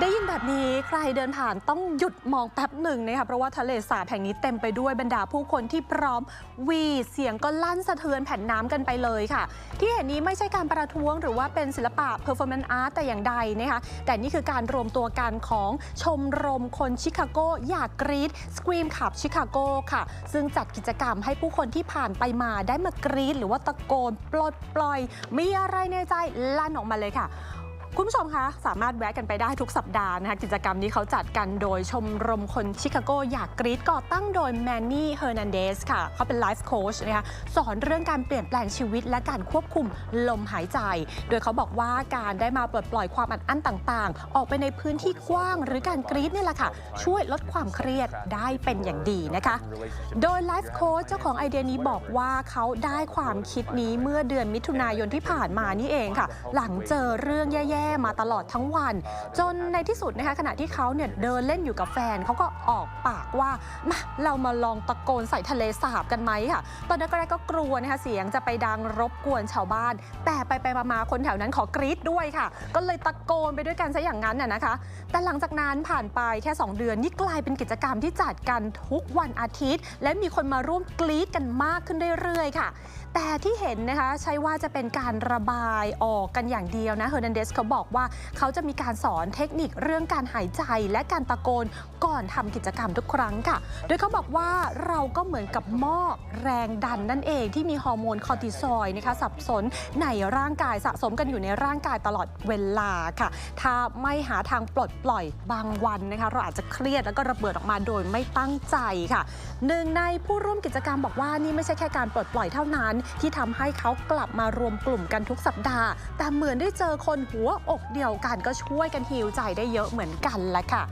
ได้ยินแบบนี้ใครเดินผ่านต้องหยุดมองแป๊บหนึ่งนะคะเพราะว่าทะเลสาบแห่งนี้เต็มไปด้วยบรรดาผู้คนที่พร้อมวีดเสียงก็ลั่นสะเทือนแผ่นน้ำกันไปเลยค่ะ ที่เห็นนี้ไม่ใช่การประท้วงหรือว่าเป็นศิลปะ performance art แต่อย่างใดนะคะแต่นี่คือการรวมตัวกันของชมรมคนชิคาโกอยากกรีด Scream ขับชิคาโกค่ะ ซึ่งจัดกิจกรรมให้ผู้คนที่ผ่านไปมาได้มากรีดหรือว่าตะโกนปลดปล่อย มีอะไรในใจลั่นออกมาเลยค่ะ คุณผู้ชมคะสามารถแวะกันไปได้ทุกสัปดาห์นะคะกิจกรรมนี้เขาจัดกันโดยชมรมคนชิคาโกอยากกรีดก่อตั้งโดยแมนนี่เฮอร์นันเดสค่ะ เขาเป็นไลฟ์โค้ชนะคะสอนเรื่องการเปลี่ยนแปลงชีวิตและการควบคุมลมหายใจ โดยเขาบอกว่าการได้มาปลดปล่อยความอัดอั้นต่างๆ ออกไปในพื้นที่กว้าง หรือการกรีดนี่แหละค่ะ ช่วยลดความเครียดได้เป็นอย่างดีนะคะ โดยไลฟ์โค้ชเจ้าของไอเดียนี้บอกว่าเขาได้ความคิดนี้เมื่อเดือนมิถุนายนที่ผ่านมานี่เองค่ะ หลังเจอเรื่องแย่ๆมาตลอดทั้งวัน จนในที่สุดนะคะขณะที่เขาเนี่ยเดินเล่นอยู่กับแฟนเขาก็ออกปากว่ามาเรามาลองตะโกนใส่ทะเลสาบกันไหมค่ะ ตอนแรกๆก็กลัวนะคะเสียงจะไปดังรบกวนชาวบ้าน แต่ไปไปมาคนแถวนั้นขอกรี๊ดด้วยค่ะ ก็เลยตะโกนไปด้วยกันซะอย่างนั้นน่ะนะคะ แต่หลังจากนั้นผ่านไปแค่ 2 เดือนนี่กลายเป็นกิจกรรมที่จัดกันทุกวันอาทิตย์ และมีคนมาร่วมกรี๊ดกันมากขึ้นเรื่อยๆค่ะ แต่ที่เห็นนะคะใช่ว่าจะเป็นการระบายออกกันอย่างเดียวนะเฮอร์นันเดสเขาบอกว่าเขาจะมีการสอนเทคนิคเรื่องการหายใจและการตะโกนก่อนทำกิจกรรมทุกครั้งค่ะ โดยเขาบอกว่าเราก็เหมือนกับหม้อแรงดันนั่นเองที่มีฮอร์โมนคอร์ติซอยนะคะสับสนในร่างกายสะสมกันอยู่ในร่างกายตลอดเวลาค่ะ ถ้าไม่หาทางปลดปล่อยบางวันนะคะเราอาจจะเครียดแล้วก็ระเบิดออกมาโดยไม่ตั้งใจค่ะหนึ่งในผู้ร่วมกิจกรรมบอกว่านี่ไม่ใช่แค่การปลดปล่อยเท่านั้น ที่ทำให้เขากลับมารวมกลุ่มกันทุกสัปดาห์ แต่เหมือนได้เจอคนหัวอกเดียวกันก็ช่วยกันฮิวใจได้เยอะเหมือนกันแหละค่ะ